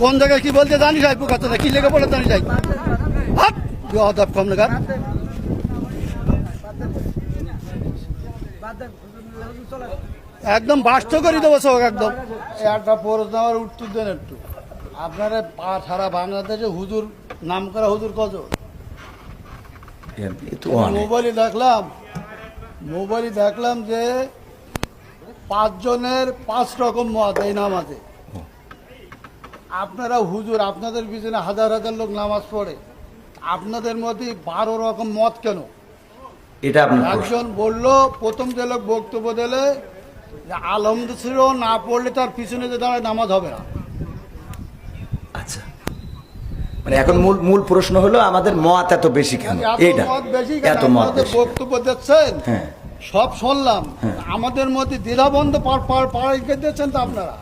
কোন জায়গায় কি বলতে জানিস ভাই পোকা তোরা কি লেগে পড়ে জানিস ভাই হাট! অদব কম লেগার একদম বাস্ত করে দেবো সব একদম। একটা প্রশ্ন আমার উত্তর দেন একটু। আপনারা পা- সারা বাংলাদেশে হুজুর নাম করা হুজুর কত মোবাইলে দেখলাম মোবাইলে দেখলাম যে পাঁচজনের পাঁচ রকম মত এই নামাজে। আপনারা হুজুর আপনাদের পিছনে হাজার হাজার লোক নামাজ পড়ে। আপনাদের মধ্যে বারো রকম মত কেন? এটা। একজন বলল প্রথম যে লোক বক্তব্য দিলে আলমদ ছিল না পড়লে তার পিছনে যে দাঁড়ায় নামাজ হবে না। আচ্ছা। মানে এখন মূল মূল প্রশ্ন হলো আমাদের মত এত বেশি কেন? বেশি এত মত বক্তব্য দিচ্ছেন হ্যাঁ। সব শুনলাম। আমাদের মধ্যে দ্বিধাবন্ধ পাড়াই দিচ্ছেন তো আপনারা।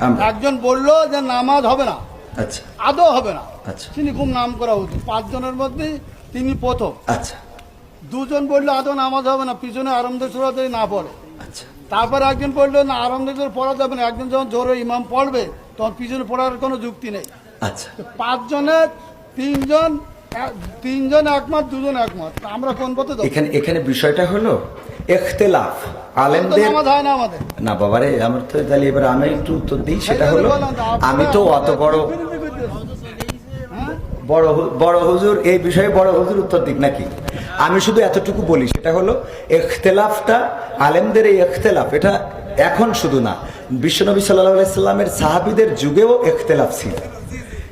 একজন বলল যে নামাজ হবে না। আচ্ছা। আদৌ হবে না। আচ্ছা। তিনি খুব নাম করা উচিত। পাঁচজনের মধ্যে তিনি প্রথম। আচ্ছা। দুজন বলল আদৌ নামাজ হবে না? পিছনে আরম্ভ সুরাতে না পড়ে। আচ্ছা। তারপর একজন বলল না আরম্ভ পড়া যাবে না। একজন যখন জোরে ইমাম পড়বে তখন পিছনে পড়ার কোনো যুক্তি নেই। আচ্ছা। পাঁচজনের তিনজন তিনজন একমত দুজন একমত। আমরা কোন পথে? এখানে এখানে বিষয়টা হলো এখতেলাফ আলেমদের না বাবারে আমার তো তাহলে এবার আমি একটু উত্তর দিই সেটা হলো আমি তো অত বড়? বড় বড় হুজুর এই বিষয়ে বড় হুজুর উত্তর দিক নাকি? আমি শুধু এতটুকু বলি সেটা হলো এখতেলাফটা আলেমদের এই এখতেলাফ এটা এখন শুধু না বিশ্বনবী সাল্লাহ সাল্লামের সাহাবিদের যুগেও এখতেলাফ ছিল।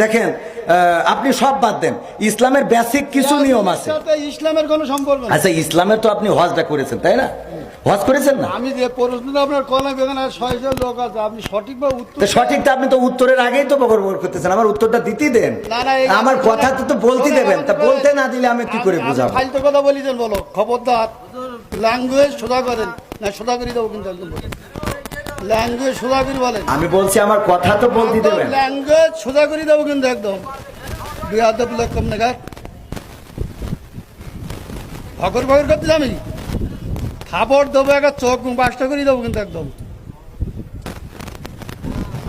দেখেন আপনি সব বাদ দেন। ইসলামের বেসিক কিছু নিয়ম আছে। ইসলামের কোনো সম্পর্ক আচ্ছা ইসলামের তো আপনি হজটা করেছেন তাই না? হজ করেছেন না? আমি যে প্রশ্নটা আপনার এখানে লোক আছে আপনি সঠিকভাবে উত্তর তো সঠিকটা আপনি তো উত্তরের আগেই তো বকর করতেছেন আমার উত্তরটা দিতেই দেন। আমার কথা তো তো বলতে দেবেন তা বলতে না দিলে আমি কি করে বুঝাবো? ফালতু কথা বলি দেন বলো। খবরদার ল্যাঙ্গুয়েজ সোজা করেন। না সোজা করে দেবো কিন্তু একদম ল্যাঙ্গুয়েজ সোজা করে বলেন। আমি বলছি আমার কথা তো বলতে দেবেন। ল্যাঙ্গুয়েজ সোজা করে দেবো কিন্তু একদম। বিয়াদব লোক কম নাগাদ ভগর ভগর করতে আমি খাবার দেবো একটা চোখ বাসটা করে দেবো কিন্তু একদম।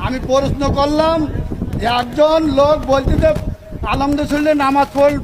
আমি প্রশ্ন করলাম একজন লোক বলতে যে আলমদুল্লাহ নামাজ পড়